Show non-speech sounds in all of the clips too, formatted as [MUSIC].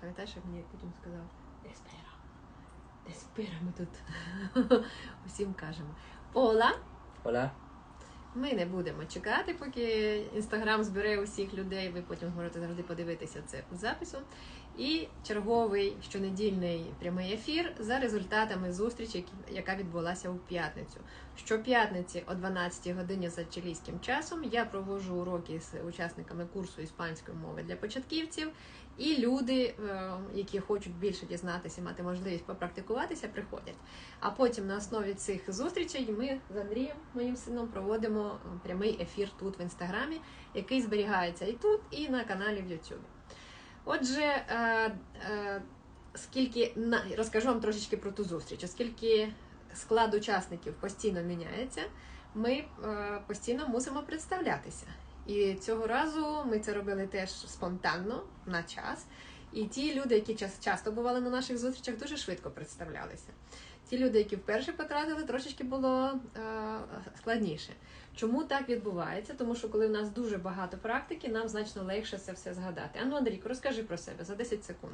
Пам'ятаєш, як мені потім сказав? Деспера. Деспера ми тут [LAUGHS] усім кажемо. Ола. Ола! Ми не будемо чекати, поки інстаграм збере усіх людей. Ви потім зможете завжди подивитися це у запису. І черговий щонедільний прямий ефір за результатами зустрічі, яка відбулася у п'ятницю. Щоп'ятниці о 12 годині за чилійським часом я проводжу уроки з учасниками курсу іспанської мови для початківців. І люди, е, які хочуть більше дізнатися, мати можливість попрактикуватися, приходять. А потім на основі цих зустрічей ми з Андрієм, моїм сином, проводимо прямий ефір тут в інстаграмі, який зберігається і тут, і на каналі в Ютубі. Отже, е, е, скільки розкажу вам трошечки про ту зустріч, оскільки склад учасників постійно міняється, ми е, постійно мусимо представлятися. І цього разу ми це робили теж спонтанно на час. І ті люди, які час- часто бували на наших зустрічах, дуже швидко представлялися. Ті люди, які вперше потрапили, трошечки було е, складніше. Чому так відбувається? Тому що коли в нас дуже багато практики, нам значно легше це все згадати. Ану, Андрійко, розкажи про себе за 10 секунд.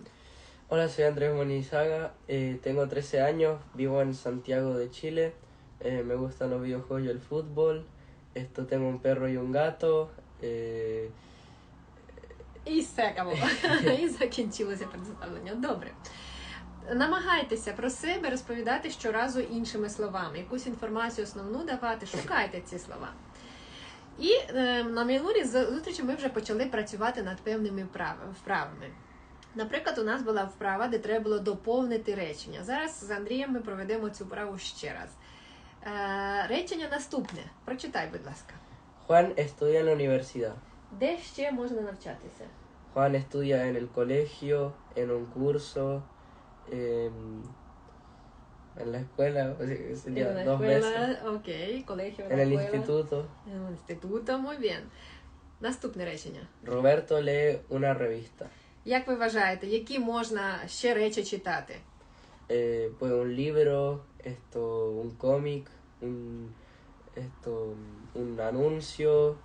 Hola, soy Andrés Monizaga, eh, tengo 13 años, vivo en Santiago de Chile, eh, me gustan los videojuegos y el fútbol, esto tengo un perro y un gato, eh, І секаво. [LAUGHS] І закінчилося представлення. Добре. Намагайтеся про себе розповідати щоразу іншими словами, якусь інформацію основну давати, шукайте ці слова. І е, на з- зустрічі ми вже почали працювати над певними вправами. Наприклад, у нас була вправа, де треба було доповнити речення. Зараз з Андрієм ми проведемо цю вправу ще раз. Е, речення наступне. Прочитай, будь ласка. Juan estudia en la universidad. Де ще можна навчатися? Juan estudia en el colegio, en un curso, em, en la escuela, o sea, sería En la dos escuela, veces, окей, colegio, en la el escuela. instituto. En el instituto, muy bien. Наступне речення. Roberto lee una revista, Як ви вважаєте, які можна ще речі читати? eh, pues un libro, esto, un cómic, un, esto, un anuncio,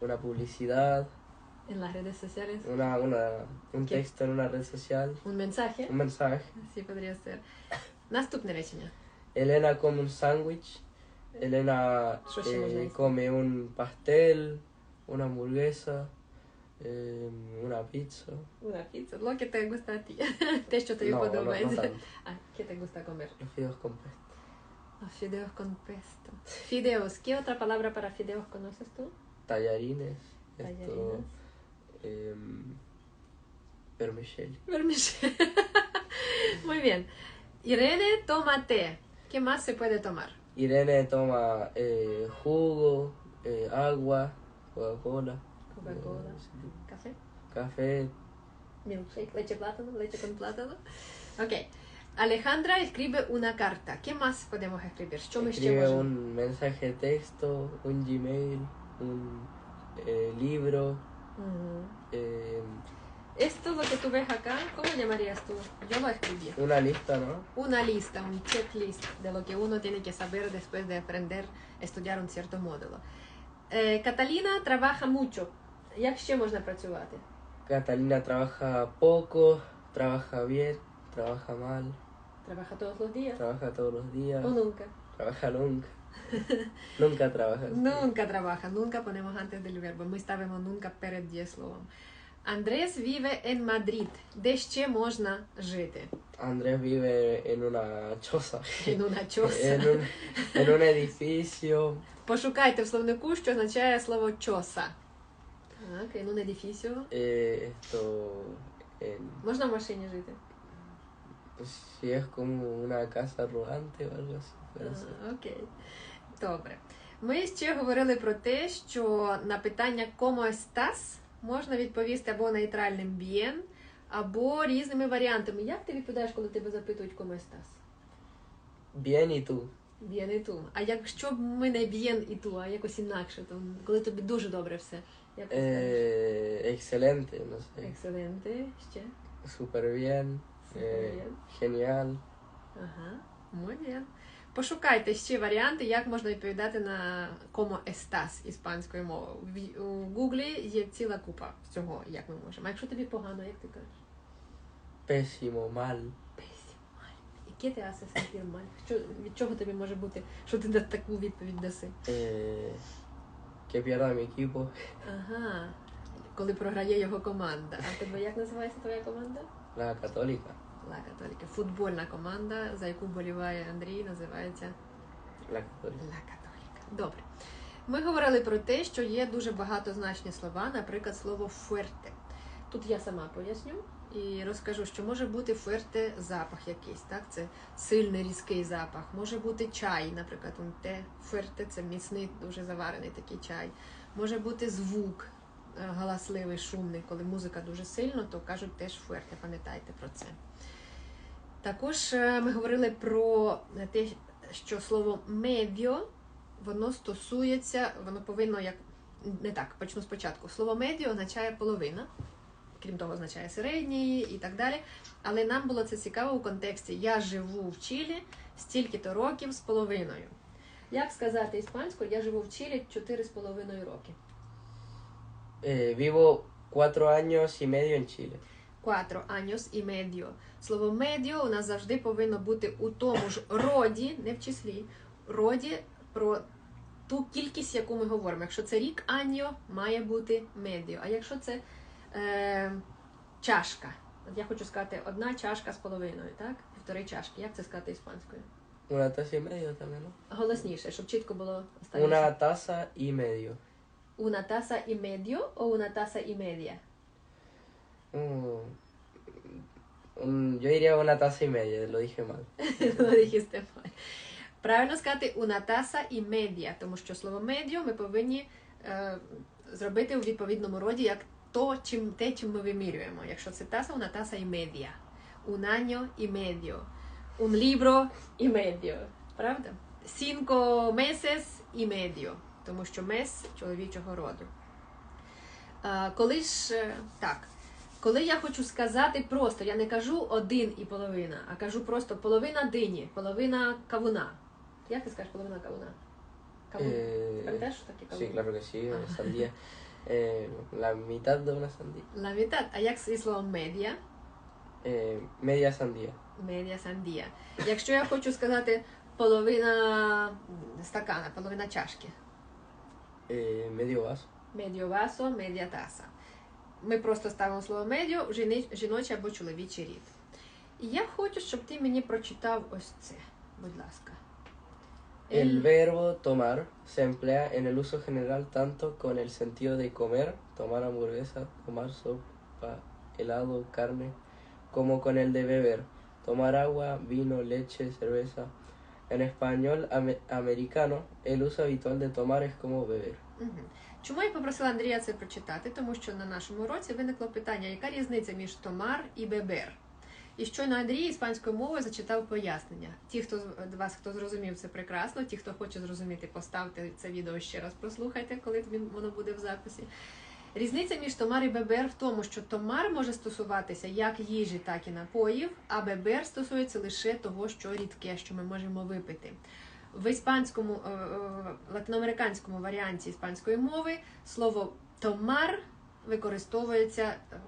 una publicidad, En las redes sociales. una, una, un ¿Qué? texto en una red social, Un mensaje. un mensaje. Así podría ser. Наступне речення. Elena come un sándwich, Elena Eso sí, eh, muy nice. come un pastel, una hamburguesa, eh, una pizza. Una pizza. Lo que te gusta a ti. Те, що тобі No, no, no подобається. tanto. А, [LAUGHS] ¿qué te gusta comer? Los fideos con pesto. Ah, fideos con pesto. Fideos. ¿Qué otra palabra para fideos conoces tú? Tallarines, esto, eh, vermicelli. Vermicelli. [LAUGHS] Muy bien. Irene toma té. ¿Qué más se puede tomar? Irene toma eh, jugo, eh, agua, Coca-Cola. Eh, Café. Café. Milkshake, leche plátano, leche con plátano. Ok. Alejandra escribe una carta. ¿Qué más podemos escribir? Yo escribe un mensaje texto, un Gmail, un eh, libro. Ujú. eh, Esto lo que tú ves acá, ¿cómo llamarías tú? Yo lo escribí. una lista, ¿no? Una lista, un checklist de lo que uno tiene que saber después de aprender a estudiar un cierto módulo. Eh, Catalina trabaja mucho. Як ще можна працювати? Catalina trabaja poco, trabaja bien, trabaja mal, Trabaja todos los días. trabaja todos los días, O nunca. trabaja nunca. [LAUGHS] nunca trabaja. Nunca trabaja, nunca ponemos antes del verbo. Ми ставимо nunca перед дієсловом. Андрес vive en Madrid. Де ще можна жити? Andrés vive en una choza. En una [LAUGHS] choza. en, un, en un edificio. Пошукайте в словнику, що означає слово чоса. Так, en un edificio. eh, esto. En, Можна в машині жити? pues, si es como una casa rodante o algo así. А, Окей. Добре. Ми ще говорили про те, що на питання «Cómo estás?» можна відповісти або нейтральним bien, або різними варіантами. Як ти відповідаєш, коли тебе запитують «Cómo estás?» Bien y tú. Bien і ту. А якщо б ми не bien і ту, а якось інакше, то коли тобі дуже добре все. Як ти скажеш? Eh, excelente, no sé. Екселенти, ще. Súper bien. Súper eh, bien. Genial. Ага, muy bien. Пошукайте ще варіанти, як можна відповідати на «Como estás» іспанською мовою. В- У Гуглі є ціла купа цього, як ми можемо. А якщо тобі погано, як ти кажеш? Pésimo, mal. Песімаль. Яке ти асе маль? Що, від чого тобі може бути, що ти таку відповідь даси? Pierda mi equipo. Ага. Коли програє його команда. А тебе як називається твоя команда? La católica. Ла Католіка. Футбольна команда, за яку вболіває Андрій, називається. Ла Католіка. Добре. Ми говорили про те, що є дуже багатозначні слова, наприклад, слово фуерте. Тут я сама поясню і розкажу, що може бути фуерте запах якийсь, так? Це сильний різкий запах. Може бути чай, наприклад, те фуерте це міцний, дуже заварений такий чай. Може бути звук галасливий, шумний, коли музика дуже сильно, то кажуть теж фуерте, пам'ятайте про це. Також е, ми говорили про те, що слово медіо воно стосується, воно повинно як не так, почну спочатку. Слово медіо означає половина, крім того, означає середній і так далі. Але нам було це цікаво у контексті Я живу в Чилі стільки-то років з половиною. Як сказати іспанською, я живу в Чилі 4,5 роки. Eh, vivo cuatro años y medio en Chile. Quattro años і medio. Слово медіо у нас завжди повинно бути у тому ж роді, не в числі, роді про ту кількість, яку ми говоримо. Якщо це рік аньо, має бути медіо. А якщо це е, чашка, от я хочу сказати, одна чашка з половиною, так? Півтори чашки. Як це сказати іспанською? Una taza y medio también, ¿no? Голосніше, щоб чітко було останнє. Una taza y medio. Una taza і medio о una taza і media? Mm, yo diría una taza y media, lo dije mal. Ну, dijiste mal. Правильно сказати una taza і media, тому що слово медіо ми повинні е, зробити у відповідному роді як то, чим, те, чим ми вимірюємо. Якщо це таса, una taza і media. Un año і medio. Un libro і medio. Правда? Cinco meses і medio. Тому що мес чоловічого роду. Е, коли ж е, так, коли я хочу сказати просто, я не кажу один і половина, а кажу просто половина дині, половина кавуна. Як ти скажеш половина кавуна? Кавун. Eh, Пам'ятаєш, що таке кавун? sí, claro que sí, una sandía. Eh, la mitad de una sandía. La mitad. А як зі словом медіа? Eh, media sandía. Сандія. Якщо я хочу сказати половина стакана, половина чашки. Eh, medio vaso. Медіо васо, медіа таса. Ми просто ставимо слово медіо в жіни- жіночий або чоловічий рід. І я хочу, щоб ти мені прочитав ось це. Будь ласка. El verbo tomar se emplea en el uso general tanto con el sentido de comer, tomar hamburguesa, tomar sopa, helado, carne, como con el de beber, tomar agua, vino, leche, cerveza. En español ame- americano, el uso habitual de tomar es como beber. Чому я попросила Андрія це прочитати? Тому що на нашому уроці виникло питання, яка різниця між томар і бебер. І щойно Андрій іспанською мовою зачитав пояснення. Ті, хто з вас хто зрозумів це прекрасно, ті, хто хоче зрозуміти, поставте це відео ще раз, прослухайте, коли воно буде в записі. Різниця між томар і бебер в тому, що томар може стосуватися як їжі, так і напоїв, а бебер стосується лише того, що рідке, що ми можемо випити. В іспанському е, е, латиноамериканському варіанті іспанської мови слово томар використовується е,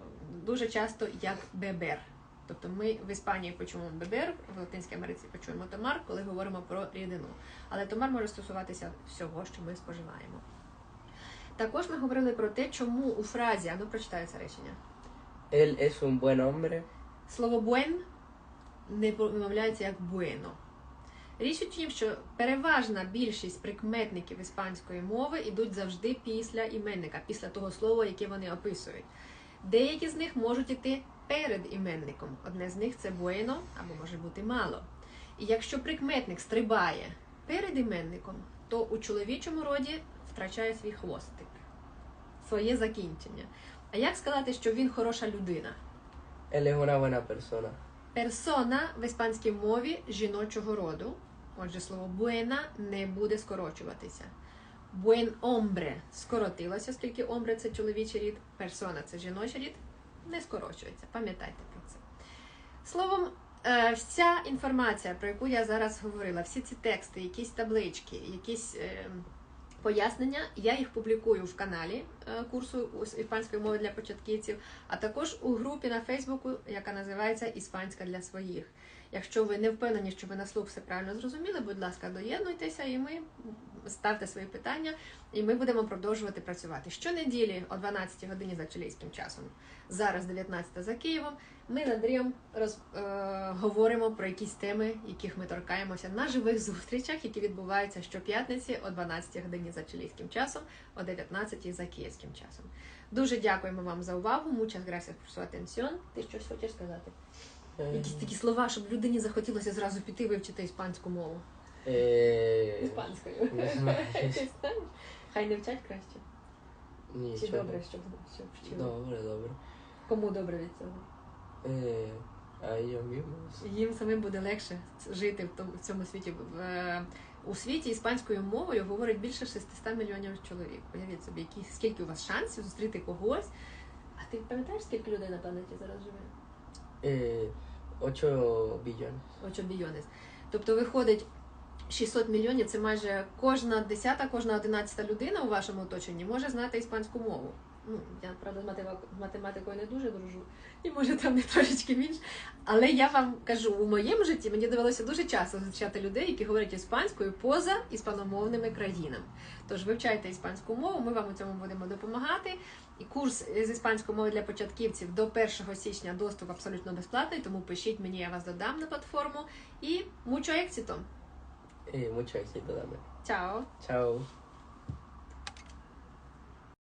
дуже часто як бебер. Тобто ми в Іспанії почуємо бебер, в Латинській Америці почуємо томар, коли говоримо про рідину. Але томар може стосуватися всього, що ми споживаємо. Також ми говорили про те, чому у фразі, а ну прочитаю це речення. Él es un buen hombre. Слово buen не вимовляється як bueno. Річ у тім, що переважна більшість прикметників іспанської мови йдуть завжди після іменника, після того слова, яке вони описують. Деякі з них можуть іти перед іменником. Одне з них це bueno або може бути мало. І якщо прикметник стрибає перед іменником, то у чоловічому роді втрачає свій хвостик, своє закінчення. А як сказати, що він хороша людина? Él es una buena persona. Персона в іспанській мові жіночого роду. Отже, слово buena не буде скорочуватися. Buen hombre скоротилося, оскільки hombre – це чоловічий рід, персона це жіночий рід, не скорочується. Пам'ятайте про це. Словом, е, вся інформація, про яку я зараз говорила, всі ці тексти, якісь таблички, якісь е, пояснення, я їх публікую в каналі е, курсу іспанської мови для початківців, а також у групі на Фейсбуку, яка називається Іспанська для своїх. Якщо ви не впевнені, що ви на слух все правильно зрозуміли, будь ласка, доєднуйтеся і ми ставте свої питання, і ми будемо продовжувати працювати. Щонеділі о 12 годині за чилійським часом. Зараз 19 за Києвом. Ми з Андрієм роз, е, говоримо про якісь теми, яких ми торкаємося на живих зустрічах, які відбуваються щоп'ятниці о 12 годині за чилійським часом, о 19 за київським часом. Дуже дякуємо вам за увагу. Muchas gracias por su atención. Ти щось хочеш сказати? Eh, Якісь такі слова, щоб людині захотілося зразу піти вивчити іспанську мову. eh, Іспанською. [LAUGHS] Ти знаєш? Хай не вчать краще. Чи Нічого. добре, щоб, щоб вчили? Добре, добре. Кому добре від цього? Eh, a ellos mismos. Їм самим буде легше жити в тому в цьому світі. В, е, у світі іспанською мовою говорить більше 600 мільйонів чоловік. Уявіть собі, які, скільки у вас шансів зустріти когось. А ти пам'ятаєш, скільки людей на планеті зараз живе? Eh, 8 billones. Очо бійонес. Тобто виходить 600 мільйонів, це майже кожна десята, кожна одинадцята людина у вашому оточенні може знати іспанську мову. Ну, я правда з математикою не дуже дружу, і може там не трошечки більше. Але я вам кажу, у моєму житті мені довелося дуже часто зустрічати людей, які говорять іспанською поза іспаномовними країнами. Тож вивчайте іспанську мову, ми вам у цьому будемо допомагати. І курс з іспанської мови для початківців до 1 січня доступ абсолютно безплатний, тому пишіть мені, я вас додам на платформу. І. Eh, mucho éxito también. Чао! Chao.